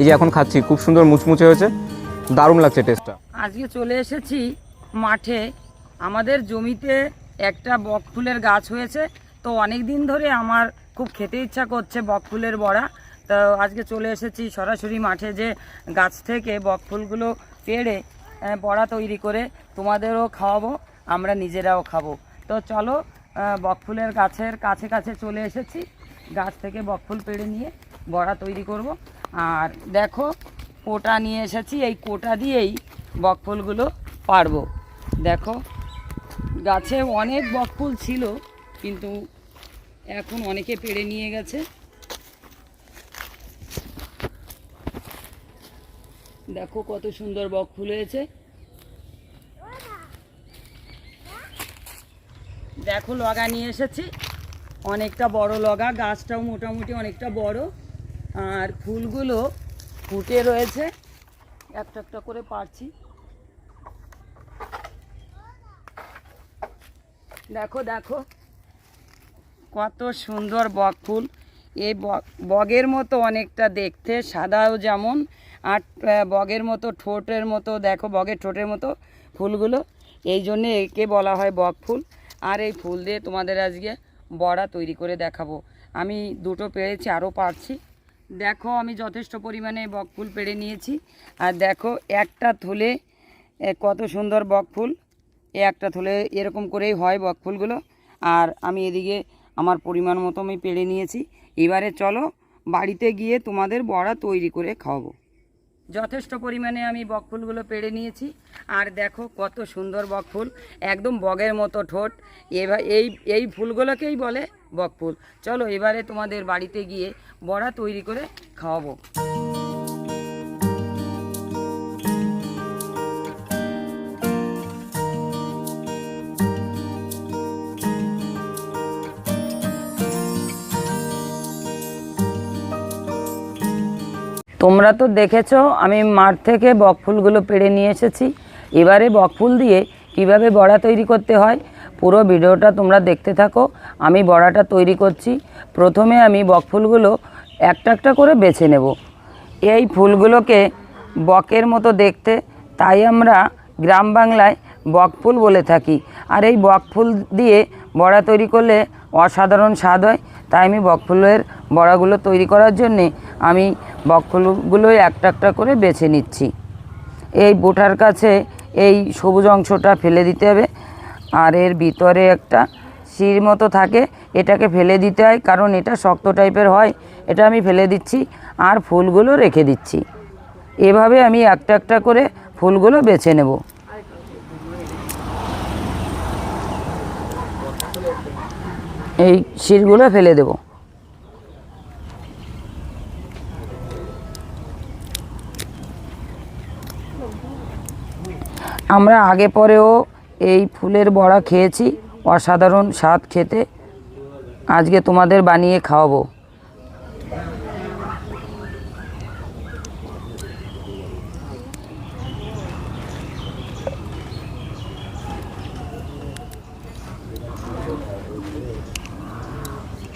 এই যে এখন খাচ্ছি, খুব সুন্দর মুচমুচে হয়েছে, দারুণ লাগছে টেস্টটা আজকে চলে এসেছি মাঠে। আমাদের জমিতে একটা বকফুলের গাছ হয়েছে, তো অনেক দিন ধরে আমার খুব খেতে ইচ্ছা করছে বক ফুলের বড়া। তো আজকে চলে এসেছি সরাসরি মাঠে যে গাছ থেকে বকফুলগুলো পেড়ে বড়া তৈরি করে তোমাদেরও খাওয়াবো, আমরা নিজেরাও খাব। তো চলো বকফুলের গাছের কাছে কাছে চলে এসেছি। গাছ থেকে বকফুল পেড়ে নিয়ে বড়া তৈরি করব। আর দেখো, কোটা নিয়ে এসেছি, এই কোটা দিয়েই বকফুলগুলো পারব। দেখো, গাছে অনেক বকফুল ছিল, কিন্তু এখন অনেকে পেড়ে নিয়ে গেছে। দেখো, কত সুন্দর বকফুল হয়েছে। দেখো, লগা নিয়ে এসেছি। অনেকটা বড় লগা, গাছটাও মোটামুটি অনেকটা বড়। আর ফুলগুলো ফুটে রয়েছে। একটা একটা করে পারছি। দেখো দেখো। কত সুন্দর বক ফুল। এই বগের মতো অনেকটা দেখতে, সাদাও যেমন। আর বগের মতো ঠোঁটের মতো, দেখো, বগের ঠোঁটের মতো ফুলগুলো। এই জন্যে একে বলা হয় বক ফুল। আর এই ফুল দিয়ে তোমাদের আজকে বড়া তৈরি করে দেখাবো। আমি দুটো পেরেছি, আরও পারছি। দেখো, আমি যথেষ্ট পরিমাণে বকফুল পেড়ে নিয়েছি। আর দেখো, একটা থলে কত সুন্দর বকফুল। একটা থলে এরকম করেই হয় বকফুলগুলো। আর আমি এদিকে আমার পরিমাণ মতো আমি পেড়ে নিয়েছি। এবারে চলো, বাড়িতে গিয়ে তোমাদের বড়া তৈরি করে খাওয়াবো। যথেষ্ট পরিমাণে আমি বকফুলগুলো পেড়ে নিয়েছি। আর দেখো, কত সুন্দর বকফুল। একদম বগের মতো ঠোঁট। এবার এই এই ফুলগুলোকেই বলে বকফুল। চলো এবারে তোমাদের বাড়িতে গিয়ে বড়া তৈরি করে খাওয়াবো। তোমরা তো দেখেছ, আমি মাঠ থেকে বকফুলগুলো পেড়ে নিয়ে এসেছি। এবারে বকফুল দিয়ে কীভাবে বড়া তৈরি করতে হয় পুরো ভিডিওটা তোমরা দেখতে থাকো। আমি বড়াটা তৈরি করছি। প্রথমে আমি বকফুলগুলো একটা একটা করে বেছে নেব। এই ফুলগুলোকে বকের মতো দেখতে, তাই আমরা গ্রাম বাংলায় বকফুল বলে থাকি। আর এই বকফুল দিয়ে বড়া তৈরি করলে অসাধারণ স্বাদ হয়। তাই আমি বকফুলের বড়াগুলো তৈরি করার জন্যে আমি বকফুলগুলো একটা একটা করে বেছে নিচ্ছি। এই বোটার কাছে এই সবুজ অংশটা ফেলে দিতে হবে। আর এর ভিতরে একটা শির মতো থাকে, এটাকে ফেলে দিতে হয়, কারণ এটা শক্ত টাইপের হয়, এটা আমি ফেলে দিচ্ছি আর ফুলগুলো রেখে দিচ্ছি। এভাবে আমি একটা একটা করে ফুলগুলো বেছে নেব। এই শিরগুলো ফেলে দেবো। আমরা আগে পরেও এই ফুলের বড়া খেয়েছি, অসাধারণ স্বাদ খেতে। আজকে তোমাদের বানিয়ে খাওয়াবো।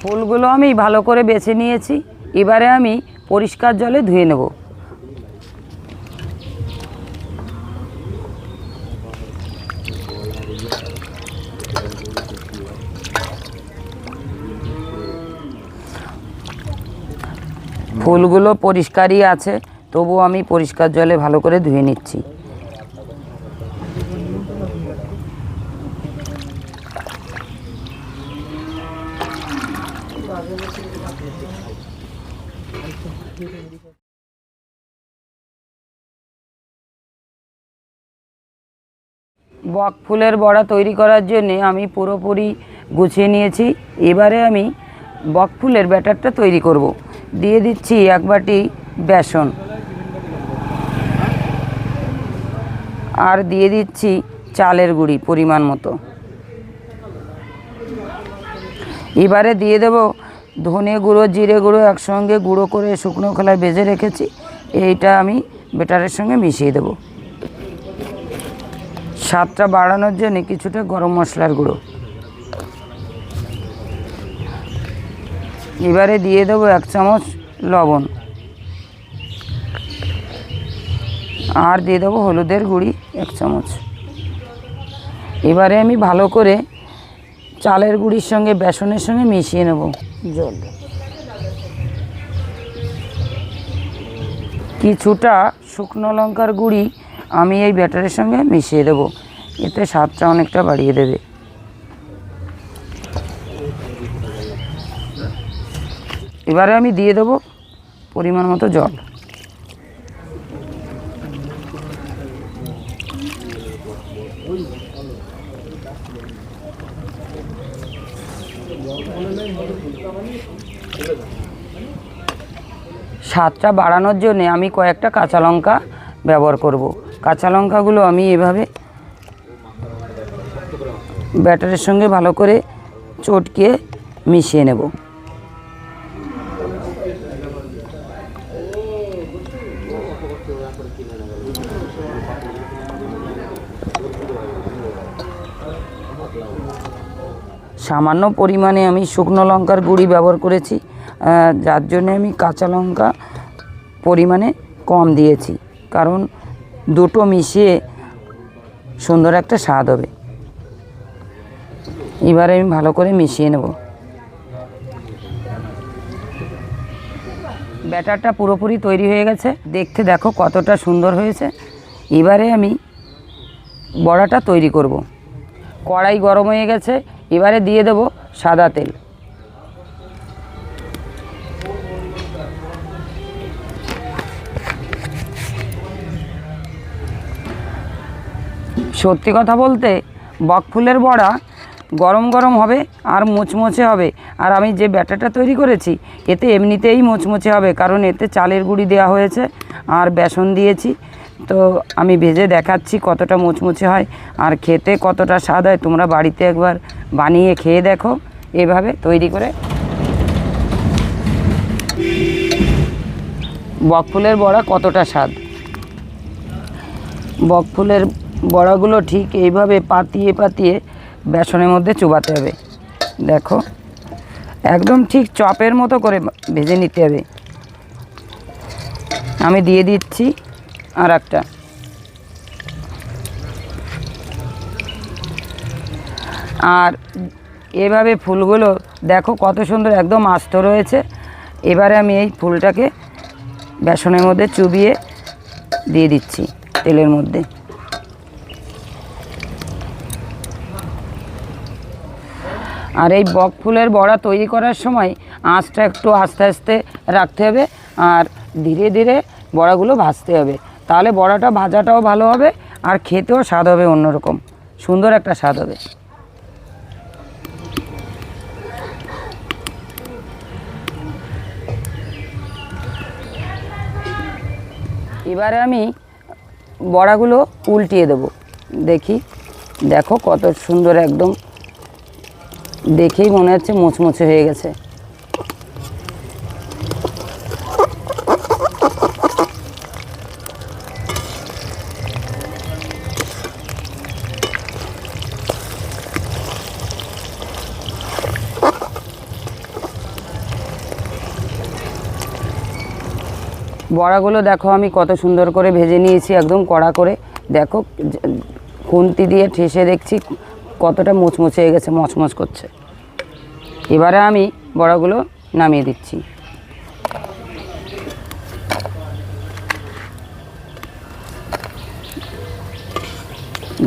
ফুলগুলো আমি ভালো করে বেছে নিয়েছি। এবারে আমি পরিষ্কার জলে ধুয়ে নেব। ফুলগুলো পরিষ্কারই আছে তবু আমি পরিষ্কার জলে ভালো করে ধুয়ে নিচ্ছি বক ফুলের বড়া তৈরি করার জন্যে আমি পুরোপুরি গুছিয়ে নিয়েছি এবারে আমি বক ফুলের ব্যাটারটা তৈরি করব। দিয়ে দিচ্ছি এক বাটি বেসন। আর দিয়ে দিচ্ছি চালের গুঁড়ি পরিমাণ মতো। এবারে দিয়ে দেব ধনে গুঁড়ো, জিরে গুঁড়ো একসঙ্গে গুঁড়ো করে শুকনো খোলায় বেজে রেখেছি। এইটা আমি বেটারের সঙ্গে মিশিয়ে দেবো। স্বাদটা বাড়ানোর জন্য কিছুটা গরম মশলার গুঁড়ো। এবারে দিয়ে দেবো এক চামচ লবণ। আর দিয়ে দেবো হলুদের গুঁড়ি এক চামচ। এবারে আমি ভালো করে চালের গুঁড়ির সঙ্গে বেসনের সঙ্গে মিশিয়ে নেব জল। কিছুটা শুকনো লঙ্কার গুঁড়ি আমি এই ব্যাটারের সঙ্গে মিশিয়ে দেবো। এতে স্বাদটা অনেকটা বাড়িয়ে দেবে। এবারে আমি দিয়ে দেবো পরিমাণ মতো জল স্বাদটা বাড়ানোর জন্যে আমি কয়েকটা কাঁচা লঙ্কা ব্যবহার করব। কাঁচা লঙ্কাগুলো আমি এভাবে ব্যাটারের সঙ্গে ভালো করে চটকিয়ে মিশিয়ে নেব সামান্য পরিমাণে আমি শুকনো লঙ্কার গুঁড়ি ব্যবহার করেছি যার জন্যে আমি কাঁচা লঙ্কা পরিমাণে কম দিয়েছি। কারণ দুটো মিশিয়ে সুন্দর একটা স্বাদ হবে। এবারে আমি ভালো করে মিশিয়ে নেব। ব্যাটারটা পুরোপুরি তৈরি হয়ে গেছে। দেখতে দেখো কতটা সুন্দর হয়েছে। এবারে আমি বড়াটা তৈরি করব। কড়াই গরম হয়ে গেছে। এবারে দিয়ে দেব সাদা তেল। সত্যি কথা বলতে বকফুলের বড়া গরম গরম হবে আর মুচমুচে হবে। আর আমি যে ব্যাটারটা তৈরি করেছি, এতে এমনিতেই মুচমুচে হবে, কারণ এতে চালের গুঁড়ি দেওয়া হয়েছে আর বেসন দিয়েছি। তো আমি ভেজে দেখাচ্ছি কতটা মুচমুচে হয় আর খেতে কতটা স্বাদ হয়। তোমরা বাড়িতে একবার বানিয়ে খেয়ে দেখো। এভাবে তৈরি করে বকফুলের বড়া কতটা স্বাদ। বকফুলের বড়াগুলো ঠিক এইভাবে পাতিয়ে পাতিয়ে বেসনের মধ্যে চুবাতে হবে। দেখো, একদম ঠিক চপের মতো করে ভেজে নিতে হবে। আমি দিয়ে দিচ্ছি আর একটা। আর এভাবে ফুলগুলো দেখো কত সুন্দর একদম আস্ত রয়েছে। এবারে আমি এই ফুলটাকে বেসনের মধ্যে চুবিয়ে দিয়ে দিচ্ছি তেলের মধ্যে। আর এই বক ফুলের বড়া তৈরি করার সময় আঁচটা একটু আস্তে আস্তে রাখতে হবে আর ধীরে ধীরে বড়াগুলো ভাজতে হবে। তাহলে বড়াটা ভাজাটাও ভালো হবে আর খেতেও স্বাদ হবে অন্যরকম। সুন্দর একটা স্বাদ হবে। এবারে আমি বড়াগুলো উল্টিয়ে দেবো। দেখি, দেখো কত সুন্দর একদম। দেখেই মনে হচ্ছে মুচমুচে হয়ে গেছে। বড়াগুলো দেখো, আমি কত সুন্দর করে ভেজে নিয়েছি, একদম কড়া করে। দেখো খুন্তি দিয়ে ঠেসে দেখছি, কতটা মুচমুচে হয়ে গেছে, মচমচ করছে। এবারে আমি বড়াগুলো নামিয়ে দিচ্ছি।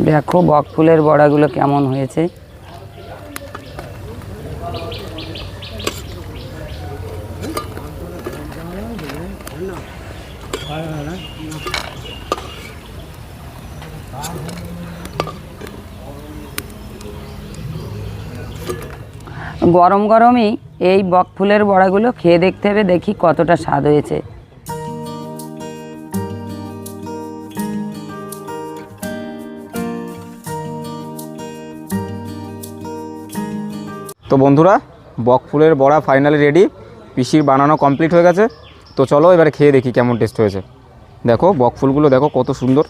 দেখো, বকফুলের বড়াগুলো কেমন হয়েছে। গরম গরমই এই বকফুলের বড়াগুলো খেয়ে দেখতে হবে, দেখি কতটা স্বাদ হয়েছে। তো বন্ধুরা, বক ফুলের বড়া ফাইনালি রেডি পিসির বানানো কমপ্লিট হয়ে গেছে। তো চলো এবারে খেয়ে দেখি কেমন টেস্ট হয়েছে। দেখো, বক ফুলগুলো দেখো কত সুন্দর।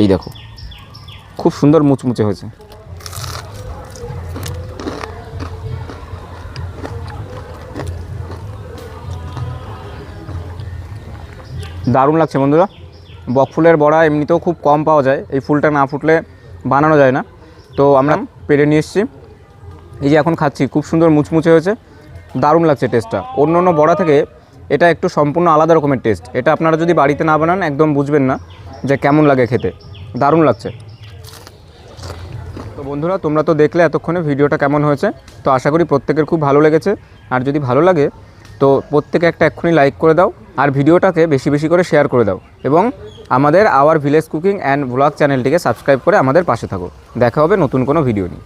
এই দেখো, খুব সুন্দর মুচমুচে হয়েছে। দারুণ লাগছে বন্ধুরা। বক ফুলের বড়া এমনিতেও খুব কম পাওয়া যায়, এই ফুলটা না ফুটলে বানানো যায় না। তো আমরা পেরে নিয়ে এসেছি। এই যে এখন খাচ্ছি, খুব সুন্দর মুচমুচে হয়েছে, দারুণ লাগছে টেস্টটা অন্য অন্য বড়া থেকে এটা একটু সম্পূর্ণ আলাদা রকমের টেস্ট এটা আপনারা যদি বাড়িতে না বানান, একদম বুঝবেন না যে কেমন লাগে খেতে। দারুণ লাগছে। তো বন্ধুরা, তোমরা তো দেখলে এতক্ষণে ভিডিওটা কেমন হয়েছে। তো আশা করি প্রত্যেকের খুব ভালো লেগেছে। আর যদি ভালো লাগে তো প্রত্যেকে একটা এক্ষুনি লাইক করে দাও আর ভিডিওটাকে বেশি বেশি করে শেয়ার করে দাও এবং আমাদের our village cooking and vlog চ্যানেলটিকে সাবস্ক্রাইব করে আমাদের পাশে থাকো। দেখা হবে নতুন কোনো ভিডিও নিয়ে।